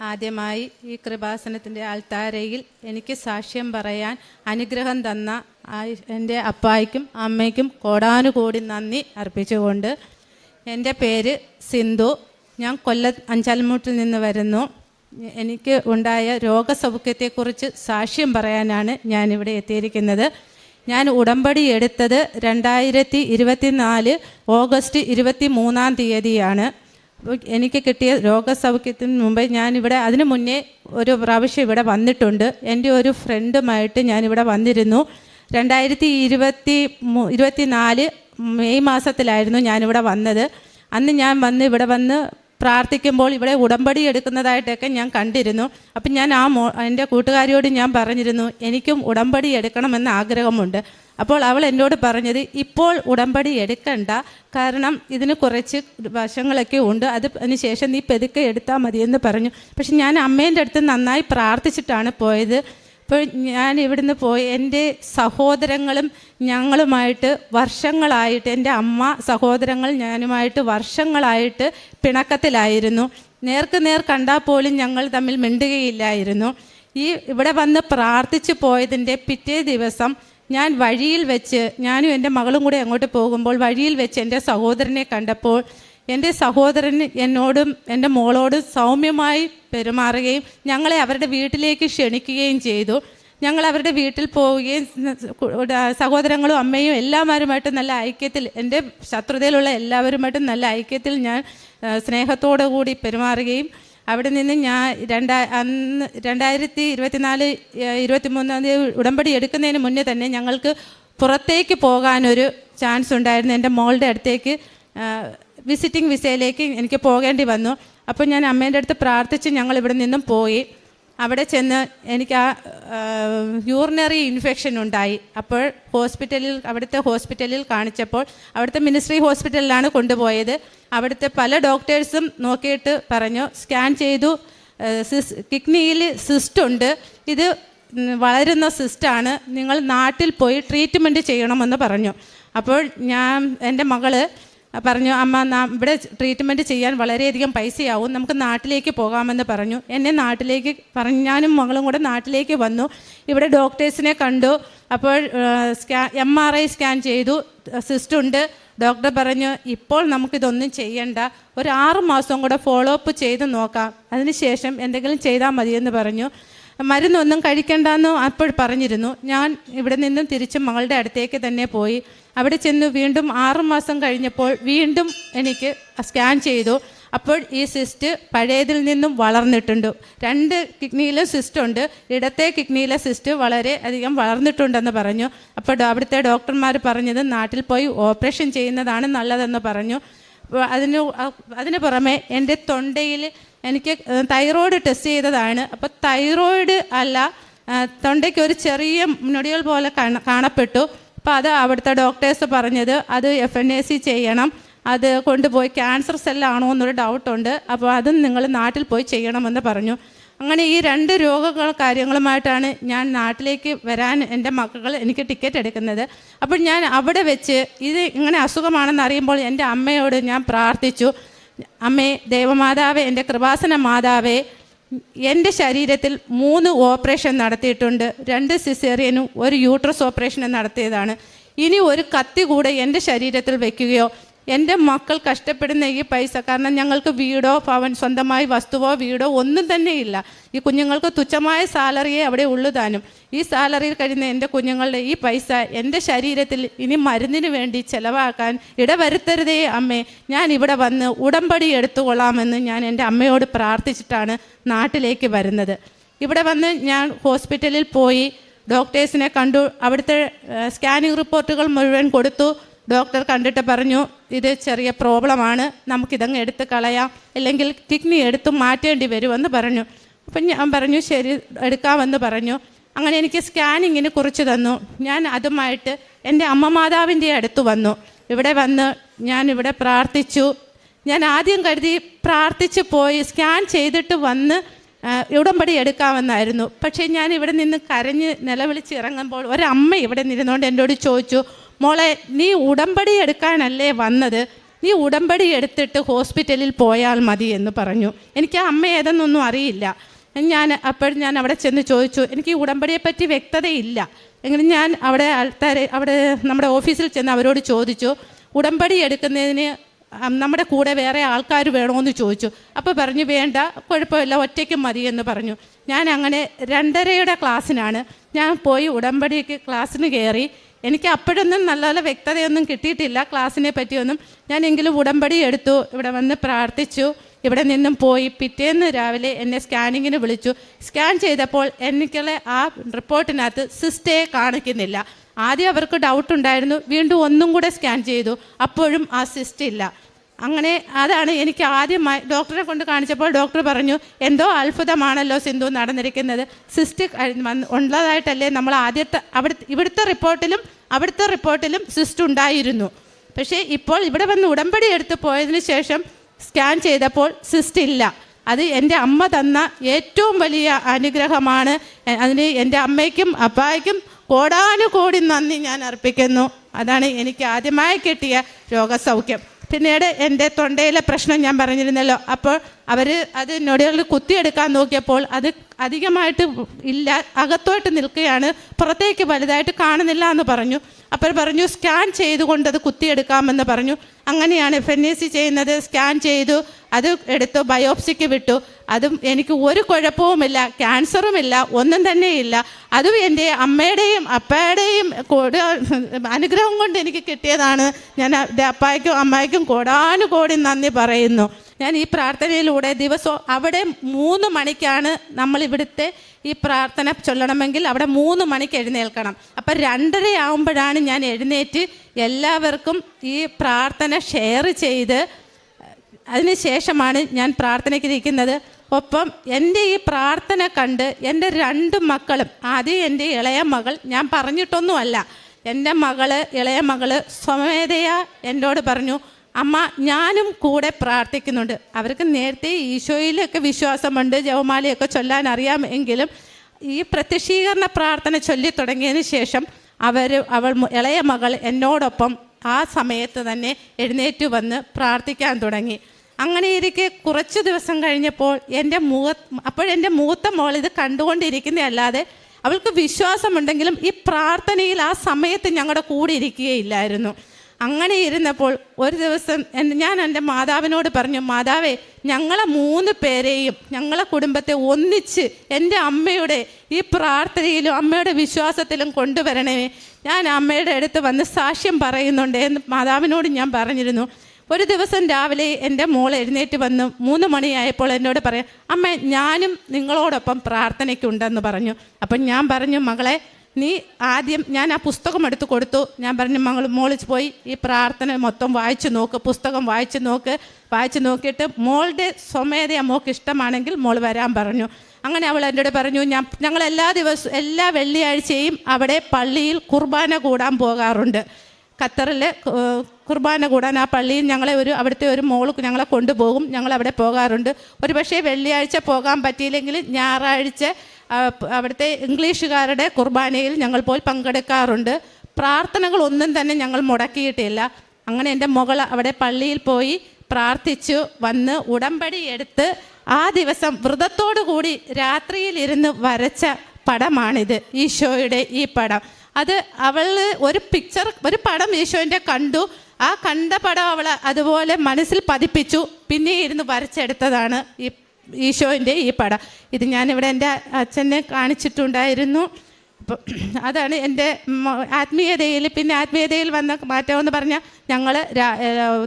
ആദ്യമായി ഈ കൃപാസനത്തിന്റെ ആൾത്താരയിൽ എനിക്ക് സാക്ഷ്യം പറയാൻ അനുഗ്രഹം തന്ന എന്റെ അപ്പായ്ക്കും അമ്മയ്ക്കും കോടാനുകൂടി നന്ദി അർപ്പിച്ചുകൊണ്ട് എന്റെ പേര് സിന്ധു. ഞാൻ കൊല്ല അഞ്ചാൽമൂട്ടിൽ നിന്ന് വരുന്നു. എനിക്ക് ഉണ്ടായ രോഗസൗഖ്യത്തെക്കുറിച്ച് സാക്ഷ്യം പറയാനാണ് ഞാനിവിടെ എത്തിയിരിക്കുന്നത്. ഞാൻ ഉടമ്പടി എടുത്തത് രണ്ടായിരത്തി ഇരുപത്തിനാല് ഓഗസ്റ്റ് ഇരുപത്തി മൂന്നാം തീയതിയാണ്. എനിക്ക് കിട്ടിയ രോഗസൗഖ്യത്തിന് മുമ്പ് ഞാനിവിടെ അതിനു മുന്നേ ഒരു പ്രാവശ്യം ഇവിടെ വന്നിട്ടുണ്ട്. എന്റെ ഒരു ഫ്രണ്ടുമായിട്ട് ഞാനിവിടെ വന്നിരുന്നു. രണ്ടായിരത്തി ഇരുപത്തി മൂ- ഇരുപത്തിനാല് മെയ് മാസത്തിലായിരുന്നു ഞാനിവിടെ വന്നത്. അന്ന് ഞാൻ വന്ന് ഇവിടെ വന്ന് പ്രാർത്ഥിക്കുമ്പോൾ ഇവിടെ ഉടമ്പടി എടുക്കുന്നതായിട്ടൊക്കെ ഞാൻ കണ്ടിരുന്നു. അപ്പം ഞാൻ ആ മോ എന്റെ കൂട്ടുകാരിയോട് ഞാൻ പറഞ്ഞിരുന്നു എനിക്കും ഉടമ്പടി എടുക്കണമെന്ന് ആഗ്രഹമുണ്ട്. അപ്പോൾ അവൾ എന്നോട് പറഞ്ഞത് ഇപ്പോൾ ഉടമ്പടി എടുക്കണ്ട കാരണം ഇതിന് കുറച്ച് വശങ്ങളൊക്കെ ഉണ്ട്. അത് ശേഷം നീ പെതുക്കെ എടുത്താൽ മതിയെന്ന് പറഞ്ഞു. പക്ഷെ ഞാൻ അമ്മേന്റെ അടുത്ത് നന്നായി പ്രാർത്ഥിച്ചിട്ടാണ് പോയത്. ഇപ്പോൾ ഞാൻ ഇവിടുന്ന് പോയി. എന്റെ സഹോദരങ്ങളും ഞങ്ങളുമായിട്ട് വർഷങ്ങളായിട്ട് എന്റെ അമ്മ സഹോദരങ്ങൾ ഞാനുമായിട്ട് വർഷങ്ങളായിട്ട് പിണക്കത്തിലായിരുന്നു. നേർക്ക് നേർ കണ്ടാൽ പോലും ഞങ്ങൾ തമ്മിൽ മിണ്ടുകയില്ലായിരുന്നു. ഈ ഇവിടെ വന്ന് പ്രാർത്ഥിച്ചു പോയതിന്റെ പിറ്റേ ദിവസം ഞാൻ വഴിയിൽ വെച്ച് ഞാനും എന്റെ മകളും കൂടെ അങ്ങോട്ട് പോകുമ്പോൾ വഴിയിൽ വെച്ച് എന്റെ സഹോദരനെ കണ്ടപ്പോൾ എന്റെ സഹോദരൻ എന്നോടും എന്റെ മോളോടും സൗമ്യമായി പെരുമാറുകയും ഞങ്ങളെ അവരുടെ വീട്ടിലേക്ക് ക്ഷണിക്കുകയും ചെയ്തു. ഞങ്ങൾ അവരുടെ വീട്ടിൽ പോവുകയും സഹോദരങ്ങളും അമ്മയും എല്ലാവരുമായിട്ട് നല്ല ഐക്യത്തിൽ എന്റെ ശത്രുതയിലുള്ള എല്ലാവരുമായിട്ടും നല്ല ഐക്യത്തിൽ ഞാൻ സ്നേഹത്തോടു കൂടി പെരുമാറുകയും അവിടെ നിന്ന് ഞാൻ രണ്ടാ അന്ന് രണ്ടായിരത്തി ഇരുപത്തിനാല് ഇരുപത്തി മൂന്നാം തീയതി ഉടമ്പടി എടുക്കുന്നതിന് മുന്നേ തന്നെ ഞങ്ങൾക്ക് പുറത്തേക്ക് പോകാനൊരു ചാൻസ് ഉണ്ടായിരുന്നു. എന്റെ മോളുടെ അടുത്തേക്ക് വിസിറ്റിംഗ് വിസയിലേക്ക് എനിക്ക് പോകേണ്ടി വന്നു. അപ്പോൾ ഞാൻ അമ്മേന്റെ അടുത്ത് പ്രാർത്ഥിച്ച് ഞങ്ങൾ ഇവിടെ നിന്നും പോയി. അവിടെ ചെന്ന് എനിക്ക് ആ യൂറിനറി ഇൻഫെക്ഷൻ ഉണ്ടായി. അപ്പോൾ ഹോസ്പിറ്റലിൽ അവിടുത്തെ ഹോസ്പിറ്റലിൽ കാണിച്ചപ്പോൾ അവിടുത്തെ മിനിസ്ട്രി ഹോസ്പിറ്റലിലാണ് കൊണ്ടുപോയത്. അവിടുത്തെ പല ഡോക്ടേഴ്സും നോക്കിയിട്ട് പറഞ്ഞു സ്കാൻ ചെയ്തു. സിസ് കിഡ്നിയിൽ സിസ്റ്റ് ഉണ്ട്. ഇത് വളരുന്ന സിസ്റ്റാണ് നിങ്ങൾ നാട്ടിൽ പോയി ട്രീറ്റ്മെന്റ് ചെയ്യണമെന്ന് പറഞ്ഞു. അപ്പോൾ ഞാൻ എന്റെ മകൾ പറഞ്ഞു അമ്മ ഇവിടെ ട്രീറ്റ്മെന്റ് ചെയ്യാൻ വളരെയധികം പൈസയാവും. നമുക്ക് നാട്ടിലേക്ക് പോകാമെന്ന് പറഞ്ഞു. എന്നെ നാട്ടിലേക്ക് പറഞ്ഞു ഞാനും മകളും കൂടെ നാട്ടിലേക്ക് വന്നു. ഇവിടെ ഡോക്ടേഴ്സിനെ കണ്ടു. അപ്പോൾ സ്കാ എം ആർ ഐ സ്കാൻ ചെയ്തു. സിസ്റ്റുണ്ട് ഡോക്ടർ പറഞ്ഞു ഇപ്പോൾ നമുക്കിതൊന്നും ചെയ്യണ്ട. ഒരു ആറ് മാസം കൂടെ ഫോളോ അപ്പ് ചെയ്ത് നോക്കാം. അതിനുശേഷം എന്തെങ്കിലും ചെയ്താൽ മതിയെന്ന് പറഞ്ഞു. മരുന്നൊന്നും കഴിക്കണ്ടെന്ന് അപ്പോൾ പറഞ്ഞിരുന്നു. ഞാൻ ഇവിടെ നിന്നും തിരിച്ച് മകളുടെ അടുത്തേക്ക് തന്നെ പോയി. അവിടെ ചെന്ന് വീണ്ടും ആറ് മാസം കഴിഞ്ഞപ്പോൾ വീണ്ടും എനിക്ക് സ്കാൻ ചെയ്തു. അപ്പോൾ ഈ സിസ്റ്റ് പഴയതിൽ നിന്നും വളർന്നിട്ടുണ്ട്. രണ്ട് കിഡ്നിയിലെ സിസ്റ്റ് ഉണ്ട്. ഇടത്തെ കിഡ്നിയിലെ സിസ്റ്റ് വളരെ അധികം വളർന്നിട്ടുണ്ടെന്ന് പറഞ്ഞു. അപ്പോൾ അവിടുത്തെ ഡോക്ടർമാർ പറഞ്ഞത് നാട്ടിൽ പോയി ഓപ്പറേഷൻ ചെയ്യുന്നതാണ് നല്ലതെന്ന് പറഞ്ഞു. അതിന് അതിന് പുറമെ എന്റെ തൊണ്ടയിൽ എനിക്ക് തൈറോയ്ഡ് ടെസ്റ്റ് ചെയ്തതാണ്. അപ്പോൾ തൈറോയ്ഡ് അല്ല തൊണ്ടയ്ക്ക് ഒരു ചെറിയ നൊടികൾ പോലെ കാണപ്പെട്ടു. അപ്പോൾ അത് അവിടുത്തെ ഡോക്ടേഴ്സ് പറഞ്ഞത് അത് എഫ് എൻ എ സി ചെയ്യണം. അത് കൊണ്ടുപോയി ക്യാൻസർ സെല്ലാണോ എന്നൊരു ഡൗട്ടുണ്ട് അപ്പോൾ അതും നിങ്ങൾ നാട്ടിൽ പോയി ചെയ്യണമെന്ന് പറഞ്ഞു. അങ്ങനെ ഈ രണ്ട് രോഗങ്ങൾ കാര്യങ്ങളുമായിട്ടാണ് ഞാൻ നാട്ടിലേക്ക് വരാൻ എന്റെ മക്കൾ എനിക്ക് ടിക്കറ്റ് എടുക്കുന്നത്. അപ്പോൾ ഞാൻ അവിടെ വെച്ച് ഇത് ഇങ്ങനെ അസുഖമാണെന്ന് അറിയുമ്പോൾ എന്റെ അമ്മയോട് ഞാൻ പ്രാർത്ഥിച്ചു. അമ്മേ ദേവമാതാവേ എന്റെ കൃപാസന മാതാവേ എന്റെ ശരീരത്തിൽ മൂന്ന് ഓപ്പറേഷൻ നടത്തിയിട്ടുണ്ട്. രണ്ട് സിസേറിയനും ഒരു യൂട്രസ് ഓപ്പറേഷനും നടത്തിയതാണ്. ഇനി ഒരു കത്തി കൂടെ എന്റെ ശരീരത്തിൽ വെക്കുകയോ എന്റെ മക്കൾ കഷ്ടപ്പെടുന്ന ഈ പൈസ. കാരണം ഞങ്ങൾക്ക് വീടോ ഭവൻ സ്വന്തമായി വസ്തുവോ വീടോ ഒന്നും തന്നെ ഇല്ല. ഈ കുഞ്ഞുങ്ങൾക്ക് തുച്ഛമായ സാലറിയെ അവിടെ ഉള്ളു താനും. ഈ സാലറിയിൽ കഴിയുന്ന എന്റെ കുഞ്ഞുങ്ങളുടെ ഈ പൈസ എന്റെ ശരീരത്തിൽ ഇനി മരുന്നിന് വേണ്ടി ചെലവാക്കാൻ ഇടവരുത്തരുതേ അമ്മേ. ഞാൻ ഇവിടെ വന്ന് ഉടമ്പടി എടുത്തുകൊള്ളാമെന്ന് ഞാൻ എന്റെ അമ്മയോട് പ്രാർത്ഥിച്ചിട്ടാണ് നാട്ടിലേക്ക് വരുന്നത്. ഇവിടെ വന്ന് ഞാൻ ഹോസ്പിറ്റലിൽ പോയി ഡോക്ടേഴ്സിനെ കണ്ടു. അവിടുത്തെ സ്കാനിങ് റിപ്പോർട്ടുകൾ മുഴുവൻ കൊടുത്തു. ഡോക്ടർ കണ്ടിട്ട് പറഞ്ഞു ഇത് ചെറിയ പ്രോബ്ലമാണ് നമുക്കിതങ്ങ് എടുത്ത് കളയാം. അല്ലെങ്കിൽ കിഡ്നി എടുത്ത് മാറ്റേണ്ടി വരുമെന്ന് പറഞ്ഞു. അപ്പം ഞാൻ പറഞ്ഞു ശരി എടുക്കാമെന്ന് പറഞ്ഞു. അങ്ങനെ എനിക്ക് സ്കാനിങ്ങിന് കുറിച്ച് തന്നു. ഞാൻ അതുമായിട്ട് എന്റെ അമ്മ മാതാവിന്റെ അടുത്ത് വന്നു. ഇവിടെ വന്ന് ഞാൻ ഇവിടെ പ്രാർത്ഥിച്ചു. ഞാൻ ആദ്യം കരുതി പ്രാർത്ഥിച്ച് പോയി സ്കാൻ ചെയ്തിട്ട് വന്ന് ഉടമ്പടി എടുക്കാമെന്നായിരുന്നു. പക്ഷേ ഞാൻ ഇവിടെ നിന്ന് കരഞ്ഞ് നിലവിളിച്ച് ഇറങ്ങുമ്പോൾ ഒരമ്മ ഇവിടെ നിന്നുകൊണ്ട് എന്നോട് ചോദിച്ചു മോളെ നീ ഉടമ്പടി എടുക്കാനല്ലേ വന്നത്? നീ ഉടമ്പടി എടുത്തിട്ട് ഹോസ്പിറ്റലിൽ പോയാൽ മതി എന്ന് പറഞ്ഞു. എനിക്ക് അമ്മ ഏതെന്നൊന്നും അറിയില്ല. ഞാൻ അപ്പോഴും ഞാൻ അവിടെ ചെന്ന് ചോദിച്ചു എനിക്ക് ഈ ഉടമ്പടിയെപ്പറ്റി വ്യക്തതയില്ല. എങ്കിലും ഞാൻ അവിടെ ആൾക്കാരെ അവിടെ നമ്മുടെ ഓഫീസിൽ ചെന്ന് അവരോട് ചോദിച്ചു ഉടമ്പടി എടുക്കുന്നതിന് നമ്മുടെ കൂടെ വേറെ ആൾക്കാർ വേണമെന്ന് ചോദിച്ചു. അപ്പോൾ പറഞ്ഞു വേണ്ട കുഴപ്പമില്ല ഒറ്റയ്ക്ക് മതി എന്ന് പറഞ്ഞു. ഞാൻ അങ്ങനെ രണ്ടരയുടെ ക്ലാസ്സിനാണ് ഞാൻ പോയി ഉടമ്പടിക്ക് ക്ലാസ്സിന് കയറി. എനിക്ക് അപ്പോഴൊന്നും നല്ല വ്യക്തതയൊന്നും കിട്ടിയിട്ടില്ല ക്ലാസ്സിനെ പറ്റിയൊന്നും. ഞാനെങ്കിലും ഉടമ്പടി എടുത്തു ഇവിടെ വന്ന് പ്രാർത്ഥിച്ചു ഇവിടെ നിന്നും പോയി. പിറ്റേന്ന് രാവിലെ എന്നെ സ്കാനിങ്ങിന് വിളിച്ചു. സ്കാൻ ചെയ്തപ്പോൾ എനിക്കുള്ള ആ റിപ്പോർട്ടിനകത്ത് സിസ്റ്റയെ കാണിക്കുന്നില്ല. ആദ്യം അവർക്ക് ഡൗട്ട് ഉണ്ടായിരുന്നു വീണ്ടും ഒന്നും കൂടെ സ്കാൻ ചെയ്തു. അപ്പോഴും ആ സിസ്റ്റ് ഇല്ല. അങ്ങനെ അതാണ് എനിക്ക് ആദ്യമായി ഡോക്ടറെ കൊണ്ട് കാണിച്ചപ്പോൾ ഡോക്ടർ പറഞ്ഞു എന്തോ അത്ഭുതമാണല്ലോ സിന്ധു നടന്നിരിക്കുന്നത്. സിസ്റ്റിക് ഉള്ളതായിട്ടല്ലേ നമ്മൾ ആദ്യത്തെ അവിടെ ഇവിടുത്തെ റിപ്പോർട്ടിലും അവിടുത്തെ റിപ്പോർട്ടിലും സിസ്റ്റ് ഉണ്ടായിരുന്നു. പക്ഷേ ഇപ്പോൾ ഇവിടെ വന്ന് ഉടമ്പടി എടുത്ത് പോയതിന് ശേഷം സ്കാൻ ചെയ്തപ്പോൾ സിസ്റ്റ് ഇല്ല. അത് എന്റെ അമ്മ തന്ന ഏറ്റവും വലിയ അനുഗ്രഹമാണ്. അതിന് എന്റെ അമ്മയ്ക്കും അപ്പായ്ക്കും കോടാനുകോടി നന്ദി ഞാൻ അർപ്പിക്കുന്നു. അതാണ് എനിക്ക് ആദ്യമായി കിട്ടിയ രോഗസൗഖ്യം. പിന്നീട് എന്റെ തൊണ്ടയിലെ പ്രശ്നം ഞാൻ പറഞ്ഞിരുന്നല്ലോ. അപ്പോൾ അവർ അത് നൊടികളിൽ കുത്തിയെടുക്കാൻ നോക്കിയപ്പോൾ അത് അധികമായിട്ട് ഇല്ല അകത്തോട്ട് നിൽക്കുകയാണ് പുറത്തേക്ക് വലുതായിട്ട് കാണുന്നില്ല എന്ന് പറഞ്ഞു. അപ്പോൾ പറഞ്ഞു സ്കാൻ ചെയ്തുകൊണ്ട് അത് കുത്തിയെടുക്കാമെന്ന് പറഞ്ഞു. അങ്ങനെയാണ് എഫ് എൻ എ സി ചെയ്യുന്നത്. സ്കാൻ ചെയ്തു അത് എടുത്തു ബയോപ്സിക്ക് വിട്ടു. അതും എനിക്ക് ഒരു കുഴപ്പവുമില്ല ക്യാൻസറുമില്ല ഒന്നും തന്നെ ഇല്ല അതും എന്റെ അമ്മയുടെയും അപ്പയുടെയും കൂടെ അനുഗ്രഹം കൊണ്ട് എനിക്ക് കിട്ടിയതാണ്. ഞാൻ അപ്പായ്ക്കും അമ്മായിക്കും കോടാനുകോടി നന്ദി പറയുന്നു. ഞാൻ ഈ പ്രാർത്ഥനയിലൂടെ ദിവസവും അവിടെ മൂന്ന് മണിക്കാണ് നമ്മൾ ഇവിടുത്തെ ഈ പ്രാർത്ഥന ചൊല്ലണമെങ്കിൽ അവിടെ മൂന്ന് മണിക്ക് എഴുന്നേൽക്കണം. അപ്പം രണ്ടര ആകുമ്പോഴാണ് ഞാൻ എഴുന്നേറ്റ് എല്ലാവർക്കും ഈ പ്രാർത്ഥന ഷെയർ ചെയ്ത് അതിനുശേഷമാണ് ഞാൻ പ്രാർത്ഥനയ്ക്ക് ഇരിക്കുന്നത്. ഒപ്പം എന്റെ ഈ പ്രാർത്ഥന കണ്ട് എന്റെ രണ്ട് മക്കളും ആദ്യം എന്റെ ഇളയ മകൾ ഞാൻ പറഞ്ഞിട്ടൊന്നുമല്ല എന്റെ മകൾ ഇളയ മകൾ സ്വമേധയാ എന്നോട് പറഞ്ഞു അമ്മ ഞാനും കൂടെ പ്രാർത്ഥിക്കുന്നുണ്ട്. അവർക്ക് നേരത്തെ ഈശോയിലൊക്കെ വിശ്വാസമുണ്ട് ജവമാലയൊക്കെ ചൊല്ലാൻ അറിയാം എങ്കിലും ഈ പ്രത്യക്ഷീകരണ പ്രാർത്ഥന ചൊല്ലി തുടങ്ങിയതിന് ശേഷം അവർ അവൾ ഇളയ മകൾ എന്നോടൊപ്പം ആ സമയത്ത് തന്നെ എഴുന്നേറ്റ് വന്ന് പ്രാർത്ഥിക്കാൻ തുടങ്ങി. അങ്ങനെ ഇരിക്കെ കുറച്ച് ദിവസം കഴിഞ്ഞപ്പോൾ എന്റെ മുഖ അപ്പോഴെന്റെ മൂത്ത മോൾ ഇത് കണ്ടുകൊണ്ടിരിക്കുന്നതല്ലാതെ അവൾക്ക് വിശ്വാസമുണ്ടെങ്കിലും ഈ പ്രാർത്ഥനയിൽ ആ സമയത്ത് ഞങ്ങളുടെ കൂടെ ഇരിക്കുകയില്ലായിരുന്നു. അങ്ങനെ ഇരുന്നപ്പോൾ ഒരു ദിവസം ഞാൻ എന്റെ മാതാവിനോട് പറഞ്ഞു മാതാവേ ഞങ്ങളെ മൂന്ന് പേരെയും ഞങ്ങളെ കുടുംബത്തെ ഒന്നിച്ച് എന്റെ അമ്മയുടെ ഈ പ്രാർത്ഥനയിലും അമ്മയുടെ വിശ്വാസത്തിലും കൊണ്ടുവരണമേ ഞാൻ അമ്മയുടെ അടുത്ത് വന്ന് സാക്ഷ്യം പറയുന്നുണ്ട് എന്ന് മാതാവിനോട് ഞാൻ പറഞ്ഞിരുന്നു. ഒരു ദിവസം രാവിലെ എന്റെ മോൾ എഴുന്നേറ്റ് വന്ന് മൂന്ന് മണിയായപ്പോൾ എന്നോട് പറയാം അമ്മ ഞാനും നിങ്ങളോടൊപ്പം പ്രാർത്ഥനയ്ക്കുണ്ടെന്ന് പറഞ്ഞു. അപ്പം ഞാൻ പറഞ്ഞു മകളെ നീ ആദ്യം ഞാൻ ആ പുസ്തകം എടുത്ത് കൊടുത്തു. ഞാൻ പറഞ്ഞു മകൾ മോളിൽ പോയി ഈ പ്രാർത്ഥന മൊത്തം വായിച്ചു നോക്ക് പുസ്തകം വായിച്ചു നോക്ക്. വായിച്ചു നോക്കിയിട്ട് മോളുടെ സ്വമേധയ മോൾക്ക് ഇഷ്ടമാണെങ്കിൽ മോൾ വരാൻ പറഞ്ഞു. അങ്ങനെ അവൾ എന്നോട് പറഞ്ഞു ഞാൻ ഞങ്ങൾ എല്ലാ ദിവസവും എല്ലാ വെള്ളിയാഴ്ചയും അവിടെ പള്ളിയിൽ കുർബാന കൂടാൻ പോകാറുണ്ട്. ഖത്തറിൽ കുർബാന കൂടാൻ ആ പള്ളിയിൽ ഞങ്ങളെ ഒരു അവിടുത്തെ ഒരു മോൾ ഞങ്ങളെ കൊണ്ടുപോകും. ഞങ്ങൾ അവിടെ പോകാറുണ്ട്. ഒരു പക്ഷേ വെള്ളിയാഴ്ച പോകാൻ പറ്റിയില്ലെങ്കിൽ ഞായറാഴ്ച അവിടുത്തെ ഇംഗ്ലീഷുകാരുടെ കുർബാനയിൽ ഞങ്ങൾ പോയി പങ്കെടുക്കാറുണ്ട്. പ്രാർത്ഥനകളൊന്നും തന്നെ ഞങ്ങൾ മുടക്കിയിട്ടില്ല. അങ്ങനെ എന്റെ മകൾ അവിടെ പള്ളിയിൽ പോയി പ്രാർത്ഥിച്ചു വന്ന് ഉടമ്പടി എടുത്ത് ആ ദിവസം വ്രതത്തോടു കൂടി രാത്രിയിൽ ഇരുന്ന് വരച്ച പടമാണിത് ഈശോയുടെ ഈ പടം. അത് അവൾ ഒരു പിക്ചർ ഒരു പടം ഈശോന്റെ കണ്ടു. ആ കണ്ട പടം അവൾ അതുപോലെ മനസ്സിൽ പതിപ്പിച്ചു. പിന്നെ ഇരുന്ന് വരച്ചെടുത്തതാണ് ഈ ഈശോന്റെ ഈ പടം. ഇത് ഞാനിവിടെ എന്റെ അച്ഛനെ കാണിച്ചിട്ടുണ്ടായിരുന്നു. അപ്പം അതാണ് എന്റെ ആത്മീയതയിൽ പിന്നെ ആത്മീയതയിൽ വന്ന മാറ്റമെന്ന് പറഞ്ഞാൽ ഞങ്ങൾ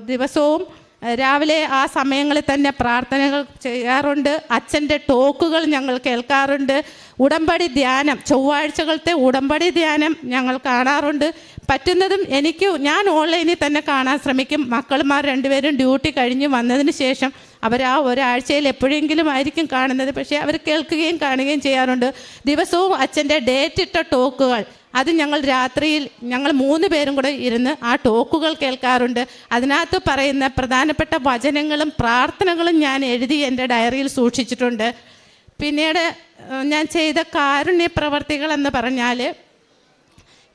ദിവസവും രാവിലെ ആ സമയങ്ങളിൽ തന്നെ പ്രാർത്ഥനകൾ ചെയ്യാറുണ്ട്. അച്ഛന്റെ ടോക്കുകൾ ഞങ്ങൾ കേൾക്കാറുണ്ട്. ഉടമ്പടി ധ്യാനം ചൊവ്വാഴ്ചകളത്തെ ഉടമ്പടി ധ്യാനം ഞങ്ങൾ കാണാറുണ്ട്. പറ്റുന്നതും എനിക്ക് ഞാൻ ഓൺലൈനിൽ തന്നെ കാണാൻ ശ്രമിക്കും. മക്കളുമാർ രണ്ടുപേരും ഡ്യൂട്ടി കഴിഞ്ഞ് വന്നതിന് ശേഷം അവർ ആ ഒരാഴ്ചയിൽ എപ്പോഴെങ്കിലും ആയിരിക്കും കാണുന്നത്. പക്ഷേ അവർ കേൾക്കുകയും കാണുകയും ചെയ്യാറുണ്ട്. ദിവസവും അച്ഛന്റെ ഡേറ്റ് ഇട്ട ടോക്കുകൾ. അത് ഞങ്ങൾ രാത്രിയിൽ ഞങ്ങൾ മൂന്ന് പേരും കൂടെ ഇരുന്ന് ആ ടോക്കുകൾ കേൾക്കാറുണ്ട്. അതിനകത്ത് പറയുന്ന പ്രധാനപ്പെട്ട വചനങ്ങളും പ്രാർത്ഥനകളും ഞാൻ എഴുതി എന്റെ ഡയറിയിൽ സൂക്ഷിച്ചിട്ടുണ്ട്. പിന്നീട് ഞാൻ ചെയ്ത കാരുണ്യ പ്രവർത്തികൾ എന്ന് പറഞ്ഞാൽ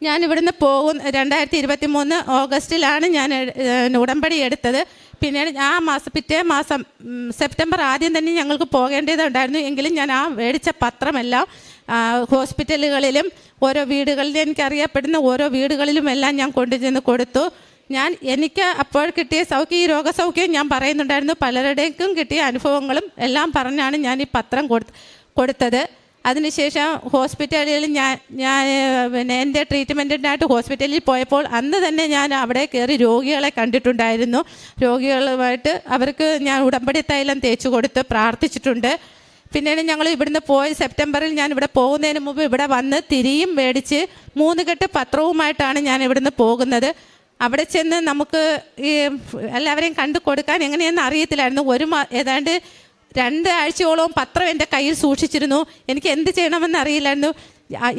ഞാൻ ഇവിടുന്ന് പോകും രണ്ടായിരത്തി ഇരുപത്തി മൂന്ന് ഓഗസ്റ്റിലാണ് ഞാൻ ഉടമ്പടി എടുത്തത്. പിന്നീട് ആ മാസം പിറ്റേ മാസം സെപ്റ്റംബർ ആദ്യം തന്നെ ഞങ്ങൾക്ക് പോകേണ്ടതുണ്ടായിരുന്നു. എങ്കിലും ഞാൻ ആ മേടിച്ച പത്രമെല്ലാം ഹോസ്പിറ്റലുകളിലും ഓരോ വീടുകളിലും എനിക്കറിയപ്പെടുന്ന ഓരോ വീടുകളിലും എല്ലാം ഞാൻ കൊണ്ടുചെന്ന് കൊടുത്തു. ഞാൻ എനിക്ക് അപ്പോൾ കിട്ടിയ സൗഖ്യം ഈ രോഗസൗഖ്യം ഞാൻ പറയുന്നുണ്ടായിരുന്നു. പലരുടേക്കും കിട്ടിയ അനുഭവങ്ങളും എല്ലാം പറഞ്ഞാണ് ഞാൻ ഈ പത്രം കൊടുത്ത് കൊടുത്തത്. അതിനുശേഷം ഹോസ്പിറ്റലിൽ ഞാൻ ഞാൻ പിന്നെ എന്റെ ട്രീറ്റ്മെന്റിനായിട്ട് ഹോസ്പിറ്റലിൽ പോയപ്പോൾ അന്ന് തന്നെ ഞാൻ അവിടെ കയറി രോഗികളെ കണ്ടിട്ടുണ്ടായിരുന്നു. രോഗികളുമായിട്ട് അവർക്ക് ഞാൻ ഉടമ്പടി തൈലം തേച്ച് കൊടുത്ത് പ്രാർത്ഥിച്ചിട്ടുണ്ട്. പിന്നീട് ഞങ്ങൾ ഇവിടുന്ന് പോയി സെപ്റ്റംബറിൽ ഞാൻ ഇവിടെ പോകുന്നതിന് മുമ്പ് ഇവിടെ വന്ന് തിരിയും മേടിച്ച് മൂന്ന് കെട്ട് പത്രവുമായിട്ടാണ് ഞാൻ ഇവിടുന്ന് പോകുന്നത്. അവിടെ ചെന്ന് നമുക്ക് ഈ എല്ലാവരെയും കണ്ടു കൊടുക്കാൻ എങ്ങനെയെന്ന് അറിയത്തില്ലായിരുന്നു. ഒരു ഏതാണ്ട് രണ്ട് പത്രം എന്റെ കയ്യിൽ സൂക്ഷിച്ചിരുന്നു. എനിക്ക് എന്ത് ചെയ്യണമെന്ന് അറിയില്ലായിരുന്നു.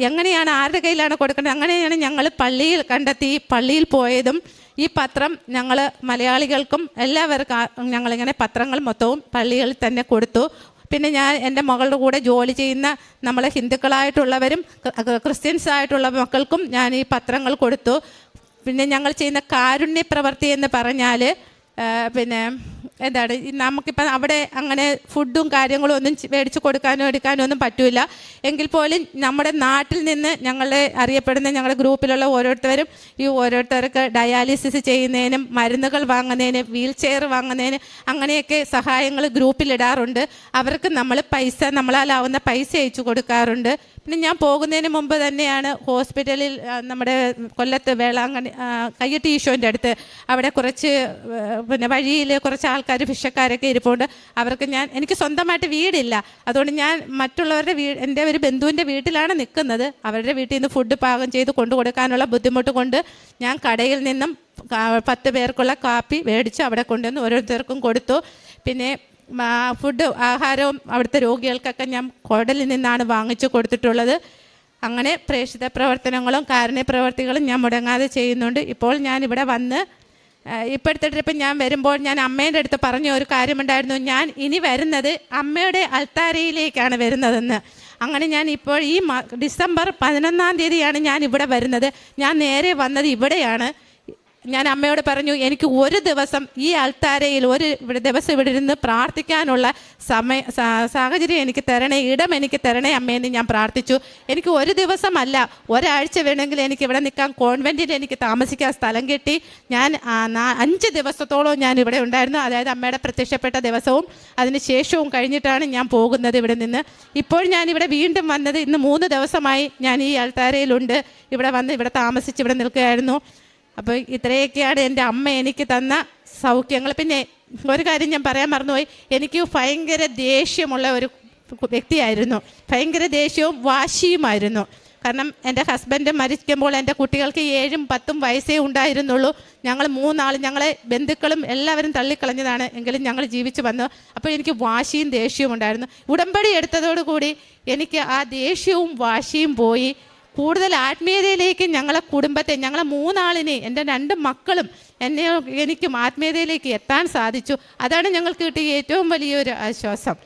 എങ്ങനെയാണ് ആരുടെ കയ്യിലാണ് കൊടുക്കേണ്ടത്? അങ്ങനെയാണ് ഞങ്ങൾ പള്ളിയിൽ കണ്ടെത്തി പള്ളിയിൽ പോയതും ഈ പത്രം ഞങ്ങൾ മലയാളികൾക്കും എല്ലാവർക്കും ഞങ്ങളിങ്ങനെ പത്രങ്ങൾ മൊത്തവും പള്ളികളിൽ തന്നെ കൊടുത്തു. പിന്നെ ഞാൻ എന്റെ മകളുടെ കൂടെ ജോലി ചെയ്യുന്ന നമ്മളെ ഹിന്ദുക്കളായിട്ടുള്ളവരും ക്രി- ക്രിസ്ത്യൻസ് ആയിട്ടുള്ള മക്കൾക്കും ഞാൻ ഈ പത്രങ്ങൾ കൊടുത്തു. പിന്നെ ഞങ്ങൾ ചെയ്യുന്ന കാരുണ്യ പ്രവൃത്തി എന്ന് പറഞ്ഞാൽ പിന്നെ എന്താണ് നമുക്കിപ്പം അവിടെ അങ്ങനെ ഫുഡും കാര്യങ്ങളും ഒന്നും മേടിച്ച് കൊടുക്കാനോ എടുക്കാനോ ഒന്നും പറ്റില്ല എങ്കിൽ പോലും നമ്മുടെ നാട്ടിൽ നിന്ന് ഞങ്ങളെ അറിയപ്പെടുന്ന ഞങ്ങളുടെ ഗ്രൂപ്പിലുള്ള ഓരോരുത്തരും ഈ ഓരോരുത്തർക്ക് ഡയാലിസിസ് ചെയ്യുന്നതിനും മരുന്നുകൾ വാങ്ങുന്നതിന് വീൽ ചെയർ വാങ്ങുന്നതിന് അങ്ങനെയൊക്കെ സഹായങ്ങൾ ഗ്രൂപ്പിലിടാറുണ്ട് അവർക്ക് നമ്മൾ പൈസ നമ്മളാലാവുന്ന പൈസ അയച്ചു കൊടുക്കാറുണ്ട്. പിന്നെ ഞാൻ പോകുന്നതിന് മുമ്പ് തന്നെയാണ് ഹോസ്പിറ്റലിൽ നമ്മുടെ കൊല്ലത്ത് വേളാങ്കണ്ണി കയ്യട്ടി ഈശോന്റെ അടുത്ത് അവിടെ കുറച്ച് പിന്നെ വഴിയിൽ കുറച്ച് ആൾക്കാർ ഭിക്ഷക്കാരൊക്കെ ഇരിപ്പുണ്ട്. അവർക്ക് ഞാൻ എനിക്ക് സ്വന്തമായിട്ട് വീടില്ല. അതുകൊണ്ട് ഞാൻ മറ്റുള്ളവരുടെ വീ എന്റെ ഒരു ബന്ധുവിന്റെ വീട്ടിലാണ് നിൽക്കുന്നത്. അവരുടെ വീട്ടിൽ നിന്ന് ഫുഡ് പാകം ചെയ്ത് കൊണ്ടു കൊടുക്കാനുള്ള ബുദ്ധിമുട്ട് കൊണ്ട് ഞാൻ കടയിൽ നിന്നും പത്ത് പേർക്കുള്ള കാപ്പി മേടിച്ച് അവിടെ കൊണ്ടുവന്ന് ഓരോരുത്തർക്കും കൊടുത്തു. പിന്നെ ഫുഡ് ആഹാരവും അവിടുത്തെ രോഗികൾക്കൊക്കെ ഞാൻ കുടലിൽ നിന്നാണ് വാങ്ങിച്ചു കൊടുത്തിട്ടുള്ളത്. അങ്ങനെ പ്രേക്ഷിത പ്രവർത്തനങ്ങളും കാരുണ്യ പ്രവർത്തികളും ഞാൻ മുടങ്ങാതെ ചെയ്യുന്നുണ്ട്. ഇപ്പോൾ ഞാൻ ഇവിടെ വന്ന് ഇപ്പോഴത്തെ ട്രിപ്പ് ഞാൻ വരുമ്പോൾ ഞാൻ അമ്മേന്റെ അടുത്ത് പറഞ്ഞ ഒരു കാര്യമുണ്ടായിരുന്നു ഞാൻ ഇനി വരുന്നത് അമ്മയുടെ അൽത്താരയിലേക്കാണ് വരുന്നതെന്ന്. അങ്ങനെ ഞാൻ ഇപ്പോൾ ഈ ഡിസംബർ പതിനൊന്നാം തീയതിയാണ് ഞാൻ ഇവിടെ വരുന്നത്. ഞാൻ നേരെ വന്നത് ഇവിടെയാണ്. ഞാൻ അമ്മയോട് പറഞ്ഞു എനിക്ക് ഒരു ദിവസം ഈ അൾത്താരയിൽ ഒരു ദിവസം ഇവിടെ ഇരുന്ന് പ്രാർത്ഥിക്കാനുള്ള സമയ സാഹചര്യം എനിക്ക് തരണേ ഇടം എനിക്ക് തരണേ അമ്മയെന്ന് ഞാൻ പ്രാർത്ഥിച്ചു. എനിക്ക് ഒരു ദിവസമല്ല ഒരാഴ്ച വേണമെങ്കിൽ എനിക്ക് ഇവിടെ നിൽക്കാൻ കോൺവെന്റിൽ എനിക്ക് താമസിക്കാൻ സ്ഥലം കിട്ടി. ഞാൻ അഞ്ച് ദിവസത്തോളം ഞാൻ ഇവിടെ ഉണ്ടായിരുന്നു. അതായത് അമ്മയുടെ പ്രത്യക്ഷപ്പെട്ട ദിവസവും അതിന് ശേഷവും കഴിഞ്ഞിട്ടാണ് ഞാൻ പോകുന്നത് ഇവിടെ നിന്ന്. ഇപ്പോൾ ഞാൻ ഇവിടെ വീണ്ടും വന്നത് ഇന്ന് മൂന്ന് ദിവസമായി ഞാൻ ഈ അൾത്താരയിലുണ്ട്. ഇവിടെ വന്ന് ഇവിടെ താമസിച്ച് ഇവിടെ നിൽക്കുകയായിരുന്നു. അപ്പോൾ ഇത്രയൊക്കെയാണ് എന്റെ അമ്മ എനിക്ക് തന്ന സൗഖ്യങ്ങൾ. പിന്നെ ഒരു കാര്യം ഞാൻ പറയാൻ മറന്നുപോയി. എനിക്ക് ഭയങ്കര ദേഷ്യമുള്ള ഒരു വ്യക്തിയായിരുന്നു. ഭയങ്കര ദേഷ്യവും വാശിയുമായിരുന്നു. കാരണം എന്റെ ഹസ്ബൻഡ് മരിക്കുമ്പോൾ എന്റെ കുട്ടികൾക്ക് ഏഴും പത്തും വയസ്സേ ഉണ്ടായിരുന്നുള്ളൂ. ഞങ്ങൾ മൂന്നാൾ ഞങ്ങളെ ബന്ധുക്കളും എല്ലാവരും തള്ളിക്കളഞ്ഞതാണ് എങ്കിലും ഞങ്ങൾ ജീവിച്ചു വന്നു. അപ്പോൾ എനിക്ക് വാശിയും ദേഷ്യവും ഉണ്ടായിരുന്നു. ഉടമ്പടി എടുത്തതോടുകൂടി എനിക്ക് ആ ദേഷ്യവും വാശിയും പോയി. കൂടുതൽ ആത്മീയതയിലേക്ക് ഞങ്ങളെ കുടുംബത്തെ ഞങ്ങളെ മൂന്നാളിനെ എന്റെ രണ്ട് മക്കളും എന്നെ എനിക്കും ആത്മീയതയിലേക്ക് എത്താൻ സാധിച്ചു. അതാണ് ഞങ്ങൾക്ക് കിട്ടിയ ഏറ്റവും വലിയൊരു ആശ്വാസം.